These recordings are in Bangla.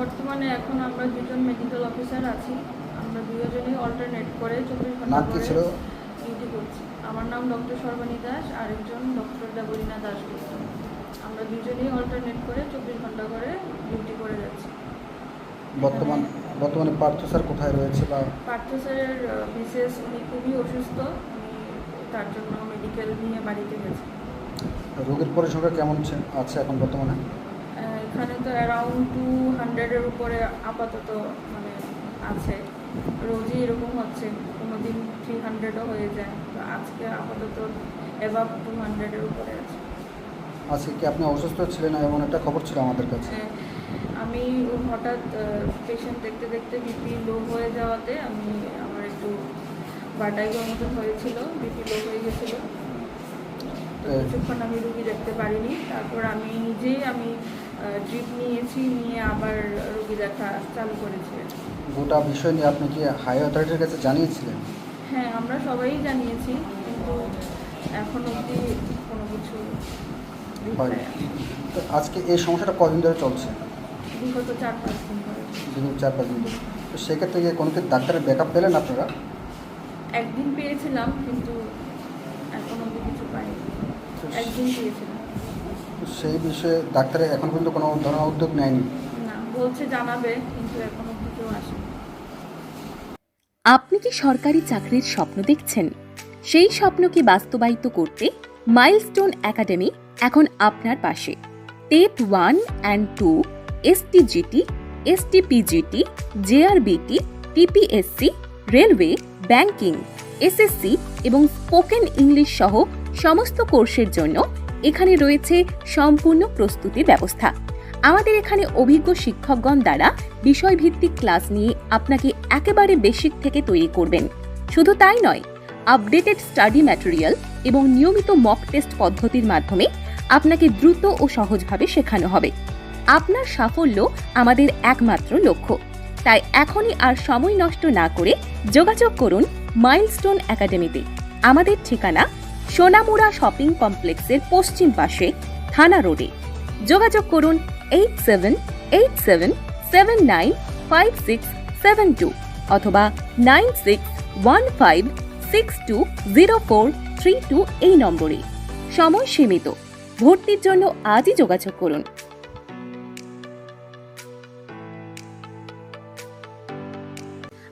বর্তমানে এখন আমরা দুজন মেডিকেল অফিসার আছি। আমরা দুজনেই অল্টারনেট করে চব্বিশ ঘণ্টা করে ডিউটি করছি। আমার নাম ডক্টর সর্বাণী দাস আরেকজন ডক্টর দেবলীনা দাস আমরা দুজনেই অল্টারনেট করে চব্বিশ ঘণ্টা করে ডিউটি করে যাচ্ছি। বর্তমান বর্তমানে পার্থ স্যার কোথায় রয়েছে বা পার্থ স্যারের বিশেষ উনি খুবই অসুস্থ। উনি তার জন্য মেডিকেল নিয়ে বাড়িতে গেছে রোগীর পরিসংখ্যা কেমন আছে এখন বর্তমানে? এখানে তো অ্যারাউন্ড টু হান্ড্রেডের উপরে আপাতত মানে আছে। রোজই এরকম হচ্ছে। কোনো দিন থ্রি হান্ড্রেডও হয়ে যায়। তো আজকে আপাতত এবার টু হান্ড্রেডের উপরে আছে। আজকে কি আপনি অসুস্থ ছিলেন এমন একটা খবর ছিল আমাদের কাছে। আমি হঠাৎ পেশেন্ট দেখতে দেখতে বিপি লো হয়ে যাওয়াতে আমি আমার একটু বাটাইগোর মতন হয়েছিল। বিপি লো হয়ে গেছিল। তো এ- কিছুক্ষণ আমি রুগী দেখতে পারিনি। তারপর আমি নিজেই আমি ড্রিপ নিয়েছি নিয়ে আবার রুগী দেখা চালু করেছি। গোটা বিষয় নিয়ে আপনি কি হাই অথরিটির কাছে জানিয়েছিলেন? হ্যাঁ আমরা সবাই জানিয়েছি কিন্তু এখন অবধি কোনো কিছু। তো আজকে এই সমস্যাটা কদিন ধরে চলছে? বিগত চার পাঁচ দিন ধরে। চার পাঁচ দিন ধরে। তো সেক্ষেত্রে গিয়ে কোনো কি ডাক্তারের ব্যাকআপ পেলেন আপনারা? একদিন পেয়েছিলাম কিন্তু এখন অবধি কিছু পাইনি। একদিন পেয়েছিলাম। সেই বিষয়ে ডাক্তারে এখন পর্যন্ত কোনো ধরনের উদ্যোগ নেয়নি? না বলছে জানাবে কিন্তু এখন কেউ আসেনি। আপনি কি সরকারি চাকরির স্বপ্ন দেখছেন? সেই স্বপ্নকে বাস্তবায়িত করতে মাইলস্টোন একাডেমি এখন আপনার পাশে। TET one and two STGT STPGT JRBT TPSC railway banking SSC এবং স্পোকেন ইংলিশ সহ সমস্ত কোর্সের জন্য এখানে রয়েছে সম্পূর্ণ প্রস্তুতির ব্যবস্থা। আমাদের এখানে অভিজ্ঞ শিক্ষকগণ দ্বারা বিষয়ভিত্তিক ক্লাস নিয়ে আপনাকে একেবারে বেসিক থেকে তৈরি করবেন। শুধু তাই নয়, আপডেটেড স্টাডি ম্যাটেরিয়াল এবং নিয়মিত মক টেস্ট পদ্ধতির মাধ্যমে আপনাকে দ্রুত ও সহজভাবে শেখানো হবে। আপনার সাফল্য আমাদের একমাত্র লক্ষ্য। তাই এখনই আর সময় নষ্ট না করে যোগাযোগ করুন মাইলস্টোন একাডেমিতে। আমাদের ঠিকানা সোনামুড়া শপিং কমপ্লেক্সের পশ্চিম পাশে থানা রোডে। যোগাযোগ করুন eight seven eight seven seven nine five six seven two অথবা nine six one five six two zero four three two এই নম্বরে। সময় সীমিত। ভর্তির জন্য আজই যোগাযোগ করুন।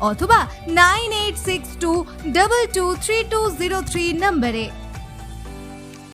অথবা nine eight six two double two three two zero three নম্বরে